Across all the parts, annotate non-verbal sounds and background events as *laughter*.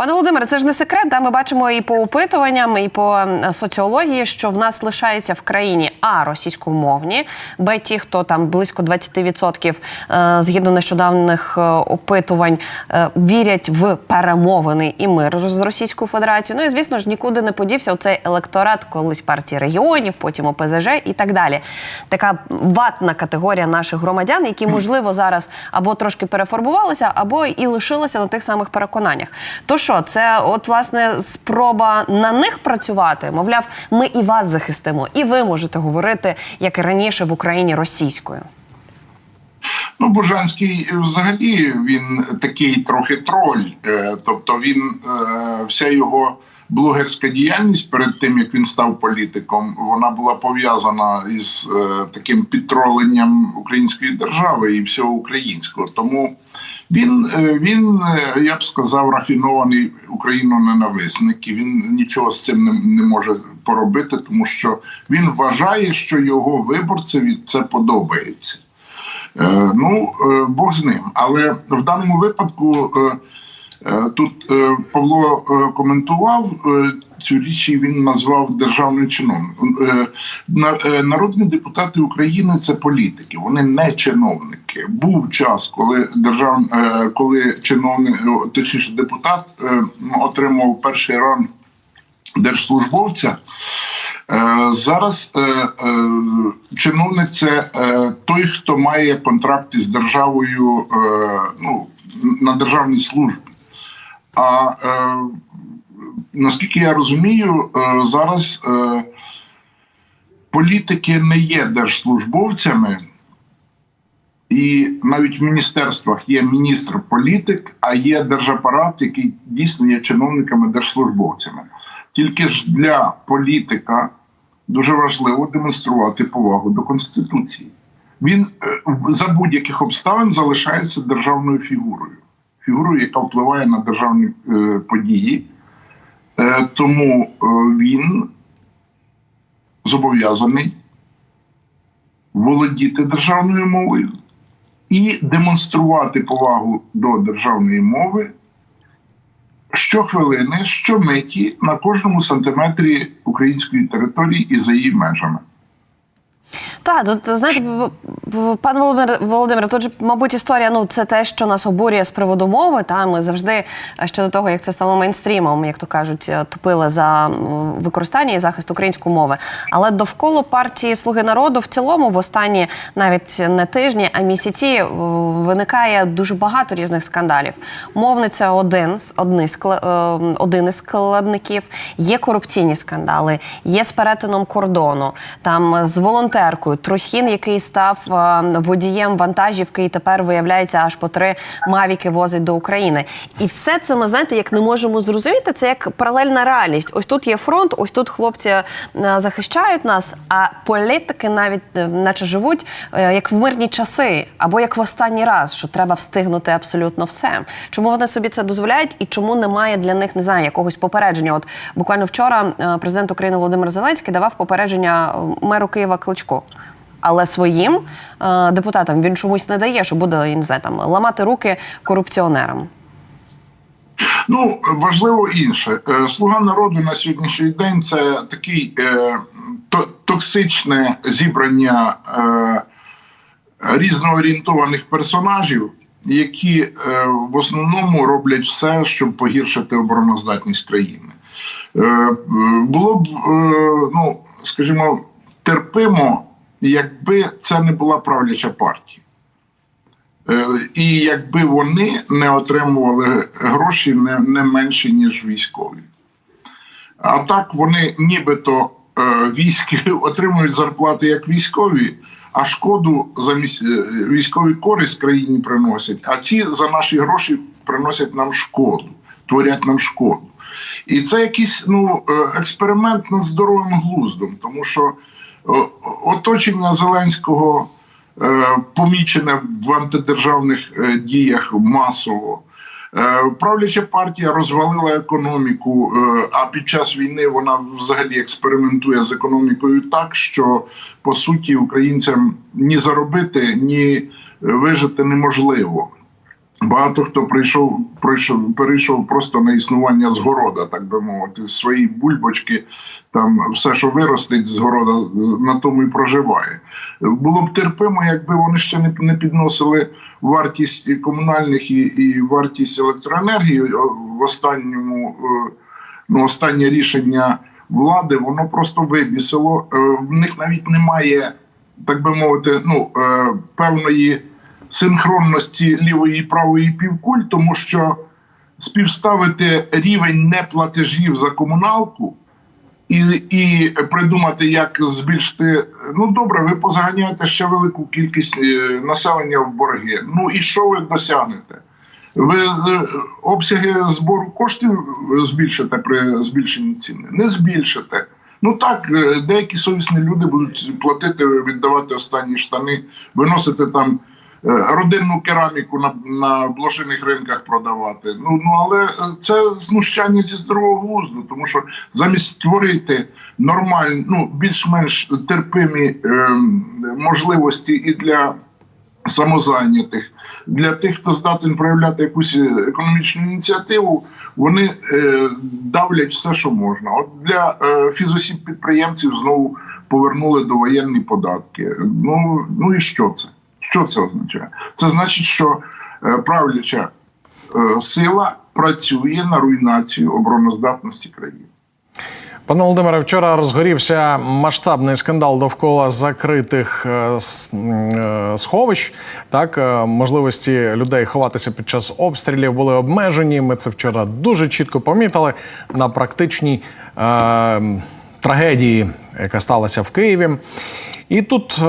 Пане Володимире, це ж не секрет. Да? Ми бачимо і по опитуванням, і по соціології, що в нас лишається в країні а російськомовні, б ті, хто там близько 20% е, згідно нещодавних е, опитувань е, вірять в перемовини і мир з Російською Федерацією. Ну і звісно ж нікуди не подівся оцей електорат колись партії регіонів, потім ОПЗЖ і так далі. Така ватна категорія наших громадян, які можливо зараз або трошки перефарбувалися, або і лишилися на тих самих переконаннях. То що, це от власне спроба на них працювати? Мовляв, ми і вас захистимо, і ви можете говорити, як і раніше в Україні російською. Ну, Бужанський е, взагалі він такий трохи троль. Е, Тобто він е, вся його блогерська діяльність перед тим як він став політиком, вона була пов'язана із таким підтроленням української держави і всього українського. Тому він, е, він, е, я б сказав, рафінований україноненависник, і він нічого з цим не, не може поробити, тому що він вважає, що його виборцеві це подобається. Е, Ну, е, Бог з ним. Але в даному випадку е, тут е, Павло е, коментував е, цю річ, і він назвав державним. Е, е, Народні депутати України це політики, вони не чиновники. Був час, коли держав, е, коли чиновник, е, точніше депутат е, отримав перший ранг держслужбовця. Е, Зараз е, е, чиновник це е, той, хто має контракти з державою е, ну, на державній службі. А е, наскільки я розумію, е, зараз е, політики не є держслужбовцями, і навіть в міністерствах є міністр-політик, а є держапарат, який дійсно є чиновниками держслужбовцями. Тільки ж для політика дуже важливо демонструвати повагу до Конституції. Він е, за будь-яких обставин залишається державною фігурою, фігурою, яка впливає на державні е, події. Е, тому е, він зобов'язаний володіти державною мовою і демонструвати повагу до державної мови щохвилини, щомиті на кожному сантиметрі української території і за її межами. Так, тут знаєте, пан Володимир Володимир, тут же, мабуть, історія. Ну, це те, що нас обурює з приводу мови. Та ми завжди ще до того, як це стало мейнстрімом, як то кажуть, е, топили за використання і захист української мови. Але довкола партії Слуги народу в цілому в останні навіть не тижні, а місяці е, виникає дуже багато різних скандалів. Мовниця один одни е, один із складників. Є корупційні скандали, є з перетином кордону, там з волонтеркою. Трохін, який став е, водієм вантажівки, і тепер виявляється, аж по три мавіки возить до України. І все це ми знаєте, як не можемо зрозуміти. Це як паралельна реальність. Ось тут є фронт, ось тут хлопці е, захищають нас. А політики навіть е, наче живуть як в мирні часи, або як в останній раз, що треба встигнути абсолютно все. Чому вони собі це дозволяють, і чому немає для них не знаю якогось попередження? От буквально вчора президент України Володимир Зеленський давав попередження меру Києва Кличко. Але своїм е, депутатам він чомусь не дає, що буде я не знаю, там ламати руки корупціонерам. Ну, важливо інше. Е, Слуга народу на сьогоднішній день це такий е, токсичне зібрання е, різноорієнтованих персонажів, які е, в основному роблять все, щоб погіршити обороноздатність країни. Е, було б, е, ну, скажімо, терпимо, якби це не була правляча партія. Е, І якби вони не отримували гроші не, не менше, ніж військові. А так вони нібито е, військи *laughs* отримують зарплати як військові, а шкоду замість е, військові користь країні приносять, а ці за наші гроші приносять нам шкоду, творять нам шкоду. І це якийсь ну, експеримент над здоровим глуздом, тому що оточення Зеленського е, помічене в антидержавних е, діях масово. Е, Правляча партія розвалила економіку, а під час війни вона взагалі експериментує з економікою так, що по суті українцям ні заробити, ні вижити неможливо. Багато хто прийшов, прийшов, перейшов просто на існування згорода, так би мовити, свої бульбочки, там все, що виростить з города, на тому і проживає. Було б терпимо, якби вони ще не, не підносили вартість і комунальних і, і вартість електроенергії в останньому. е, Ну, останнє рішення влади, воно просто вибісило. Е, В них навіть немає, так би мовити, ну, е, певної синхронності лівої і правої півкуль, тому що співставити рівень неплатежів за комуналку і, і придумати, як збільшити. Ну добре, ви позаганяєте ще велику кількість е, населення в борги. Ну і що ви досягнете? Ви е, обсяги збору коштів збільшите при збільшенні ціни? Не збільшите. Ну так, е, деякі совісні люди будуть платити, віддавати останні штани, виносити там родинну кераміку на, на блошиних ринках продавати. Ну, ну але е, це знущання зі здорового глузду, тому що замість створити нормальні, ну більш-менш терпимі е, можливості і для самозайнятих, для тих, хто здатен проявляти якусь е, економічну ініціативу, вони е, давлять все, що можна. От для е, фізосіб підприємців знову повернули довоєнні податки. Ну, ну і що це? Що це означає? Це значить, що е, правляча е, сила працює на руйнацію обороноздатності країни. Пане Володимире, вчора розгорівся масштабний скандал довкола закритих е, сховищ. Так, можливості людей ховатися під час обстрілів були обмежені. Ми це вчора дуже чітко помітили на практичній е, трагедії, яка сталася в Києві. І тут е,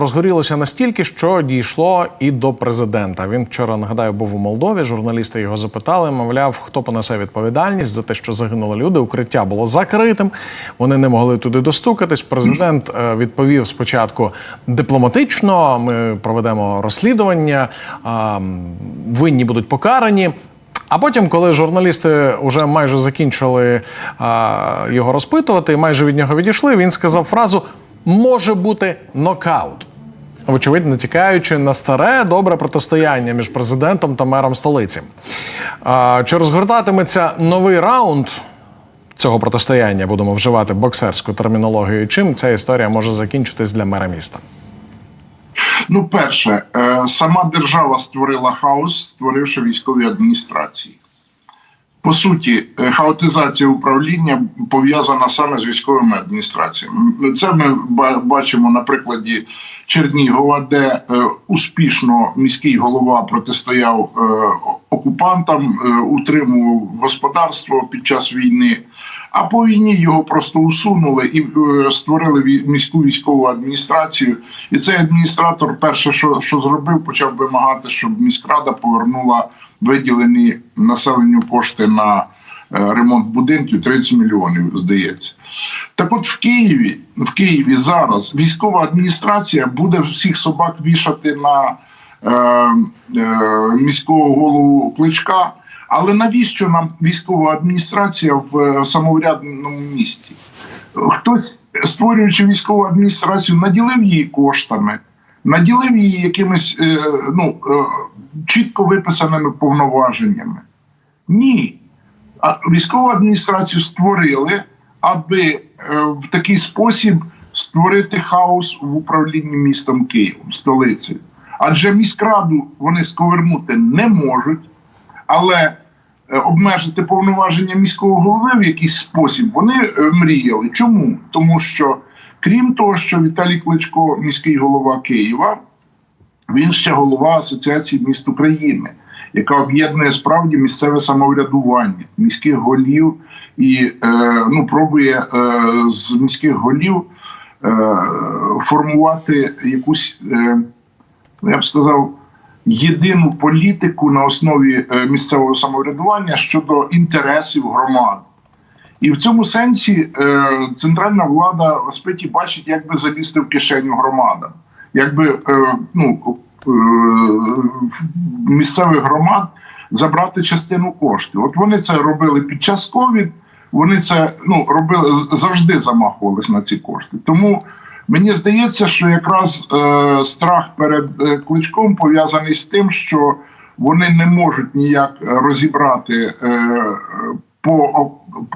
розгорілося настільки, що дійшло і до президента. Він вчора нагадаю був у Молдові. Журналісти його запитали, мовляв, хто понесе відповідальність за те, що загинули люди. Укриття було закритим. Вони не могли туди достукатись. Президент е, відповів спочатку дипломатично. Ми проведемо розслідування, винні будуть покарані. А потім, коли журналісти вже майже закінчили а, його розпитувати, майже від нього відійшли, він сказав фразу може бути нокаут. Вочевидь, натякаючи на старе добре протистояння між президентом та мером столиці. А, чи розгортатиметься новий раунд цього протистояння? Будемо вживати боксерську термінологію. Чим ця історія може закінчитись для мера міста? Ну, перше, е, сама держава створила хаос, створивши військові адміністрації. По суті, е, хаотизація управління пов'язана саме з військовими адміністраціями. Це ми бачимо на прикладі Чернігова, де е, успішно міський голова протистояв е, окупантам, утримував господарство під час війни. А по війні його просто усунули і створили міську військову адміністрацію. І цей адміністратор, перше, що, що зробив, почав вимагати, щоб міськрада повернула виділені населенню кошти на е, ремонт будинків 30 мільйонів, здається. Так от в Києві, в Києві зараз військова адміністрація буде всіх собак вішати на е, е, міського голову кличка. Але навіщо нам військова адміністрація в е, самоврядному місті? Хтось, створюючи військову адміністрацію, наділив її коштами, наділив її якимись е, ну, е, чітко виписаними повноваженнями. Ні. А військову адміністрацію створили, аби е, в такий спосіб створити хаос в управлінні містом Києвом, столицею. Адже міськраду вони сковернути не можуть, але обмежити повноваження міського голови в якийсь спосіб вони мріяли. Чому? Тому що, крім того, що Віталій Кличко, міський голова Києва, він ще голова Асоціації міст України, яка об'єднує справді місцеве самоврядування, міських голів і е, ну, пробує е, з міських голів е, формувати якусь, ну, я б сказав, єдину політику на основі місцевого самоврядування щодо інтересів громад. І в цьому сенсі е, центральна влада в аспекті бачить, як би залізти в кишеню громадам, якби е, ну, е, місцевих громад забрати частину коштів. От вони це робили під час ковід. Вони це ну робили завжди замахувались на ці кошти. Тому мені здається, що якраз е, страх перед е, кличком пов'язаний з тим, що вони не можуть ніяк розібрати е, по,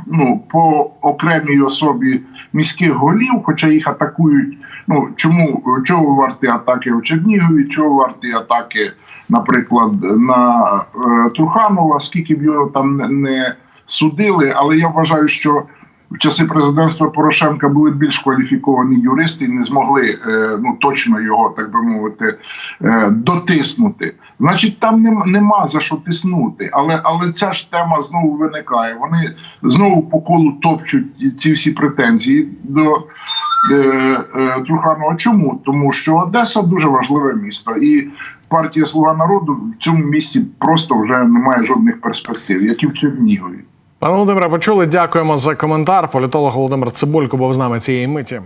ну, по окремій особі міських голів, хоча їх атакують. Ну чому чого варті атаки в Чернігові, чого варті атаки, наприклад, на е, Труханова, скільки б його там не- не судили, але я вважаю, що в часи президентства Порошенка були більш кваліфіковані юристи і не змогли е, ну точно його, так би мовити, е, дотиснути. Значить, там нема, нема за що тиснути. Але але ця ж тема знову виникає. Вони знову по колу топчуть ці всі претензії до. Е, е, Труханова. Чому? Тому що Одеса дуже важливе місто, і партія Слуга народу в цьому місті просто вже не має жодних перспектив, як і в Чернігові. Пане Володимире, почули. Дякуємо за коментар. Політолог Володимир Цибулько був з нами цієї миті.